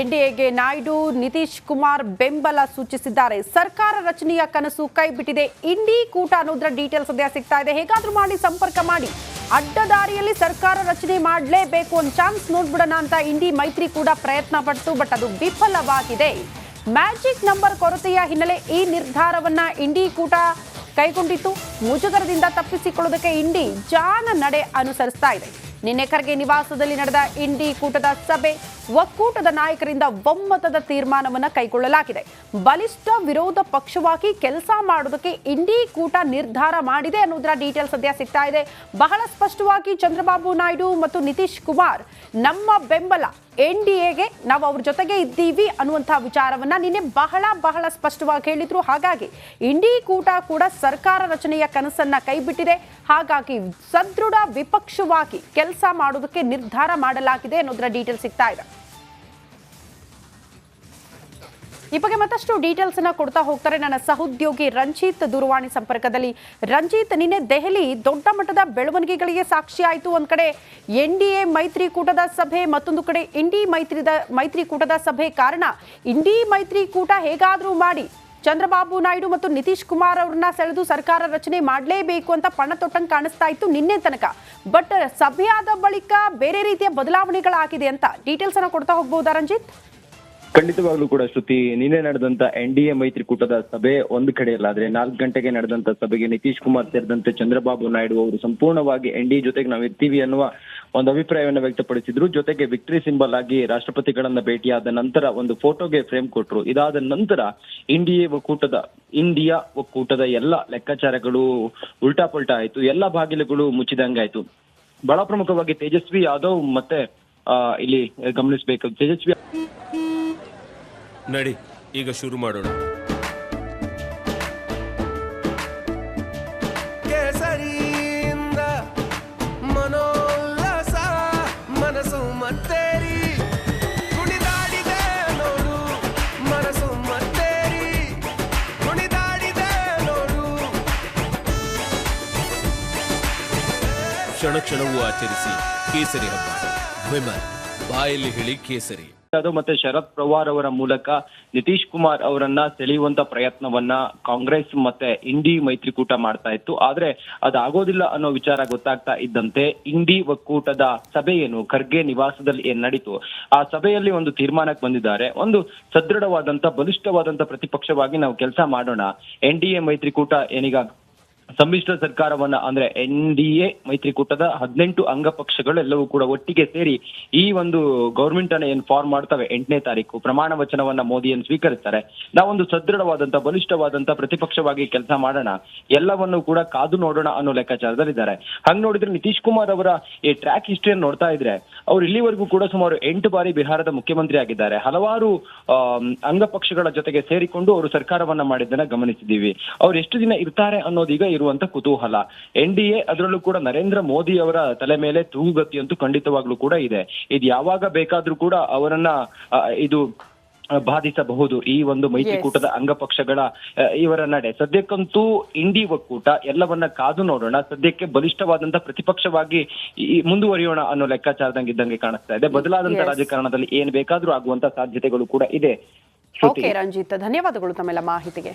ಎನ್ಡಿಎಗೆ ನಾಯ್ಡು, ನಿತೀಶ್ ಕುಮಾರ್ ಬೆಂಬಲ ಸೂಚಿಸಿದ್ದಾರೆ. ಸರ್ಕಾರ ರಚನೆಯ ಕನಸು ಕೈಬಿಟ್ಟಿದೆ. ಇಂಡಿ ಕೂಟ ಅನ್ನೋದ್ರ ಡೀಟೇಲ್ಸ್ ಸದ್ಯ ಸಿಗ್ತಾ ಇದೆ. ಹೇಗಾದ್ರೂ ಮಾಡಿ ಸಂಪರ್ಕ ಮಾಡಿ. ಅಡ್ಡದಾರಿಯಲ್ಲಿ ಸರ್ಕಾರ ರಚನೆ ಮಾಡಲೇಬೇಕು ಒಂದು ಚಾನ್ಸ್ ನೋಡ್ಬಿಡೋಣ ಅಂತ ಇಂಡಿ ಮೈತ್ರಿ ಕೂಡ ಪ್ರಯತ್ನ ಪಡ್ತು ಬಟ್ ಅದು ವಿಫಲವಾಗಿದೆ. ಮ್ಯಾಜಿಕ್ ನಂಬರ್ ಕೊರತೆಯ ಹಿನ್ನೆಲೆ ಈ ನಿರ್ಧಾರವನ್ನ ಇಂಡಿ ಕೂಟ ಕೈಗೊಂಡಿತ್ತು. ಮುಜುಗರದಿಂದ ತಪ್ಪಿಸಿಕೊಳ್ಳೋದಕ್ಕೆ ಇಂಡಿ ಜಾನ ನಡೆ ಅನುಸರಿಸ್ತಾ ಇದೆ. ನಿನ್ನೆ ಖರ್ಗೆ ನಿವಾಸದಲ್ಲಿ ನಡೆದ ಇಂಡಿ ಕೂಟದ ಸಭೆ ಒಕ್ಕೂಟದ ನಾಯಕರಿಂದ ಒಮ್ಮತದ ತೀರ್ಮಾನವನ್ನು ಕೈಗೊಳ್ಳಲಾಗಿದೆ. ಬಲಿಷ್ಠ ವಿರೋಧ ಪಕ್ಷವಾಗಿ ಕೆಲಸ ಮಾಡೋದಕ್ಕೆ ಇಂಡಿ ಕೂಟ ನಿರ್ಧಾರ ಮಾಡಿದೆ ಅನ್ನೋದರ ಡೀಟೇಲ್ ಸದ್ಯ ಸಿಗ್ತಾ ಇದೆ. ಬಹಳ ಸ್ಪಷ್ಟವಾಗಿ ಚಂದ್ರಬಾಬು ನಾಯ್ಡು ಮತ್ತು ನಿತೀಶ್ ಕುಮಾರ್, ನಮ್ಮ ಬೆಂಬಲ ಎನ್ ಡಿ ಎಗೆ ನಾವು ಅವ್ರ ಜೊತೆಗೆ ಇದ್ದೀವಿ ಅನ್ನುವಂತಹ ವಿಚಾರವನ್ನ ನಿನ್ನೆ ಬಹಳ ಬಹಳ ಸ್ಪಷ್ಟವಾಗಿ ಹೇಳಿದ್ರು. ಹಾಗಾಗಿ ಇಂಡಿ ಕೂಟ ಕೂಡ ಸರ್ಕಾರ ರಚನೆಯ ಕನಸನ್ನ ಕೈಬಿಟ್ಟಿದೆ. ಹಾಗಾಗಿ ಸದೃಢ ವಿಪಕ್ಷವಾಗಿ ಕೆಲಸ ಮಾಡೋದಕ್ಕೆ ನಿರ್ಧಾರ ಮಾಡಲಾಗಿದೆ ಅನ್ನೋದರ ಡೀಟೇಲ್ ಸಿಗ್ತಾ ಇದೆ. ಈ ಬಗ್ಗೆ ಮತ್ತಷ್ಟು ಡೀಟೇಲ್ಸ್ ಅನ್ನ ಕೊಡ್ತಾ ಹೋಗ್ತಾರೆ ನನ್ನ ಸಹೋದ್ಯೋಗಿ ರಂಜಿತ್ ದೂರವಾಣಿ ಸಂಪರ್ಕದಲ್ಲಿ. ರಂಜಿತ್, ನಿನ್ನೆ ದೆಹಲಿ ದೊಡ್ಡ ಮಟ್ಟದ ಬೆಳವಣಿಗೆಗಳಿಗೆ ಸಾಕ್ಷಿಯಾಯಿತು ಒಂದ್ ಕಡೆ. ಎನ್ ಡಿ ಎ ಮೈತ್ರಿಕೂಟದ ಸಭೆ, ಮತ್ತೊಂದು ಕಡೆ ಇಂಡಿ ಮೈತ್ರಿದ ಮೈತ್ರಿಕೂಟದ ಸಭೆ ಕಾರಣ. ಇಂಡಿ ಮೈತ್ರಿಕೂಟ ಹೇಗಾದ್ರೂ ಮಾಡಿ ಚಂದ್ರಬಾಬು ನಾಯ್ಡು ಮತ್ತು ನಿತೀಶ್ ಕುಮಾರ್ ಅವ್ರನ್ನ ಸೆಳೆದು ಸರ್ಕಾರ ರಚನೆ ಮಾಡಲೇಬೇಕು ಅಂತ ಪಣ ತೊಟ್ಟಂಗೆ ಕಾಣಿಸ್ತಾ ಇತ್ತು ನಿನ್ನೆ ತನಕ. ಬಟ್ ಸಭೆಯಾದ ಬಳಿಕ ಬೇರೆ ರೀತಿಯ ಬದಲಾವಣೆಗಳಾಗಿದೆ ಅಂತ ಡೀಟೇಲ್ಸ್ ಅನ್ನ ಕೊಡ್ತಾ ಹೋಗ್ಬಹುದಾ ರಂಜಿತ್? ಖಂಡಿತವಾಗ್ಲೂ ಕೂಡ ಶ್ರುತಿ, ನಿನ್ನೆ ನಡೆದಂತ ಎನ್ ಡಿ ಎ ಮೈತ್ರಿಕೂಟದ ಸಭೆ ಒಂದು ಕಡೆಯಲ್ಲಾದ್ರೆ ನಾಲ್ಕು ಗಂಟೆಗೆ ನಡೆದಂತ ಸಭೆಗೆ ನಿತೀಶ್ ಕುಮಾರ್ ಸೇರಿದಂತೆ ಚಂದ್ರಬಾಬು ನಾಯ್ಡು ಅವರು ಸಂಪೂರ್ಣವಾಗಿ ಎನ್ ಡಿ ಜೊತೆಗೆ ನಾವು ಇರ್ತೀವಿ ಅನ್ನುವ ಒಂದು ಅಭಿಪ್ರಾಯವನ್ನು ವ್ಯಕ್ತಪಡಿಸಿದ್ರು. ಜೊತೆಗೆ ವಿಕ್ಟರಿ ಸಿಂಬಲ್ ಆಗಿ ರಾಷ್ಟ್ರಪತಿಗಳನ್ನ ಭೇಟಿಯಾದ ನಂತರ ಒಂದು ಫೋಟೋಗೆ ಫ್ರೇಮ್ ಕೊಟ್ಟರು ಇದಾದ ನಂತರ ಇಂಡಿಯಾ ಒಕ್ಕೂಟದ ಇಂಡಿಯಾ ಒಕ್ಕೂಟದ ಎಲ್ಲ ಲೆಕ್ಕಾಚಾರಗಳು ಉಲ್ಟಾ ಪಲ್ಟಾ ಆಯ್ತು. ಎಲ್ಲ ಬಾಗಿಲುಗಳು ಮುಚ್ಚಿದಂಗಾಯ್ತು. ಬಹಳ ಪ್ರಮುಖವಾಗಿ ತೇಜಸ್ವಿ ಯಾದವ್ ಮತ್ತೆ ಇಲ್ಲಿ ಗಮನಿಸಬೇಕು. ತೇಜಸ್ವಿ ನಡಿ, ಈಗ ಶುರು ಮಾಡೋಣ. ಕ್ಷಣ ಕ್ಷಣವೂ ಆಚರಿಸಿ ಕೇಸರಿ ಹಬ್ಬ. ವಿಮಲ್, ಬಾಯಲ್ಲಿ ಹೇಳಿ ಕೇಸರಿ. ಅದು ಮತ್ತೆ ಶರದ್ ಪವಾರ್ ಅವರ ಮೂಲಕ ನಿತೀಶ್ ಕುಮಾರ್ ಅವರನ್ನ ಸೆಳೆಯುವಂತ ಪ್ರಯತ್ನವನ್ನ ಕಾಂಗ್ರೆಸ್ ಮತ್ತೆ ಇಂಡಿ ಮೈತ್ರಿಕೂಟ ಮಾಡ್ತಾ ಇತ್ತು. ಆದ್ರೆ ಅದಾಗೋದಿಲ್ಲ ಅನ್ನೋ ವಿಚಾರ ಗೊತ್ತಾಗ್ತಾ ಇದ್ದಂತೆ ಇಂಡಿ ಒಕ್ಕೂಟದ ಸಭೆ ಏನು, ಖರ್ಗೆ ನಿವಾಸದಲ್ಲಿ ಏನ್ ನಡೀತು? ಆ ಸಭೆಯಲ್ಲಿ ಒಂದು ತೀರ್ಮಾನಕ್ಕೆ ಬಂದಿದ್ದಾರೆ. ಒಂದು ಸದೃಢವಾದಂತ, ಬಲಿಷ್ಠವಾದಂತ ಪ್ರತಿಪಕ್ಷವಾಗಿ ನಾವು ಕೆಲಸ ಮಾಡೋಣ. ಎನ್ ಡಿ ಎ ಮೈತ್ರಿಕೂಟ ಏನೀಗ ಸಮ್ಮಿಶ್ರ ಸರ್ಕಾರವನ್ನ ಅಂದ್ರೆ ಎನ್ ಡಿ ಎ, ಮೈತ್ರಿಕೂಟದ ಹದಿನೆಂಟು ಅಂಗಪಕ್ಷಗಳು ಎಲ್ಲವೂ ಕೂಡ ಒಟ್ಟಿಗೆ ಸೇರಿ ಈ ಒಂದು ಗೌರ್ಮೆಂಟ್ ಅನ್ನ ಏನ್ ಫಾರ್ಮ್ ಮಾಡ್ತವೆ ಎಂಟನೇ ತಾರೀಕು, ಪ್ರಮಾಣ ವಚನವನ್ನ ಮೋದಿಯನ್ನು ಸ್ವೀಕರಿಸ್ತಾರೆ. ನಾವೊಂದು ಸದೃಢವಾದಂತ, ಬಲಿಷ್ಠವಾದಂತ ಪ್ರತಿಪಕ್ಷವಾಗಿ ಕೆಲಸ ಮಾಡೋಣ, ಎಲ್ಲವನ್ನು ಕೂಡ ಕಾದು ನೋಡೋಣ ಅನ್ನೋ ಲೆಕ್ಕಾಚಾರದಲ್ಲಿದ್ದಾರೆ. ಹಂಗ್ ನೋಡಿದ್ರೆ ನಿತೀಶ್ ಕುಮಾರ್ ಅವರ ಈ ಟ್ರ್ಯಾಕ್ ಹಿಸ್ಟ್ರಿಯನ್ನು ನೋಡ್ತಾ ಇದ್ರೆ, ಅವ್ರು ಇಲ್ಲಿವರೆಗೂ ಕೂಡ ಸುಮಾರು ಎಂಟು ಬಾರಿ ಬಿಹಾರದ ಮುಖ್ಯಮಂತ್ರಿ ಆಗಿದ್ದಾರೆ. ಹಲವಾರು ಅಂಗಪಕ್ಷಗಳ ಜೊತೆಗೆ ಸೇರಿಕೊಂಡು ಅವರು ಸರ್ಕಾರವನ್ನ ಮಾಡಿದ್ದನ್ನ ಗಮನಿಸಿದ್ದೀವಿ. ಅವ್ರು ಎಷ್ಟು ದಿನ ಇರ್ತಾರೆ ಅನ್ನೋದೀಗ ಇರುವಂತ ಕುತೂಹಲ. ಎನ್ ಡಿ ಎ ಅದರಲ್ಲೂ ಕೂಡ ನರೇಂದ್ರ ಮೋದಿ ಅವರ ತಲೆ ಮೇಲೆ ತೂಗುಗತಿ ಅಂತೂ ಖಂಡಿತವಾಗ್ಲೂ ಕೂಡ ಇದೆ. ಇದು ಯಾವಾಗ ಬೇಕಾದ್ರೂ ಕೂಡ ಅವರನ್ನ ಇದು ಬಾಧಿಸಬಹುದು. ಈ ಒಂದು ಮೈತ್ರಿಕೂಟದ ಅಂಗಪಕ್ಷಗಳ ಇವರ ನಡೆ. ಸದ್ಯಕ್ಕಂತೂ ಇಂಡಿ ಒಕ್ಕೂಟ ಎಲ್ಲವನ್ನ ಕಾದು ನೋಡೋಣ. ಸದ್ಯಕ್ಕೆ ಬಲಿಷ್ಠವಾದಂತ ಪ್ರತಿಪಕ್ಷವಾಗಿ ಮುಂದುವರಿಯೋಣ ಅನ್ನೋ ಲೆಕ್ಕಾಚಾರದಂಗೆ ಇದ್ದಂಗೆ ಕಾಣಿಸ್ತಾ ಇದೆ. ಬದಲಾದಂತ. ರಾಜಕಾರಣದಲ್ಲಿ ಏನ್ ಬೇಕಾದ್ರೂ ಆಗುವಂತ ಸಾಧ್ಯತೆಗಳು ಕೂಡ ಇದೆ. ರಂಜಿತ್ ಧನ್ಯವಾದಗಳು ತಮ್ಮೆಲ್ಲ ಮಾಹಿತಿಗೆ.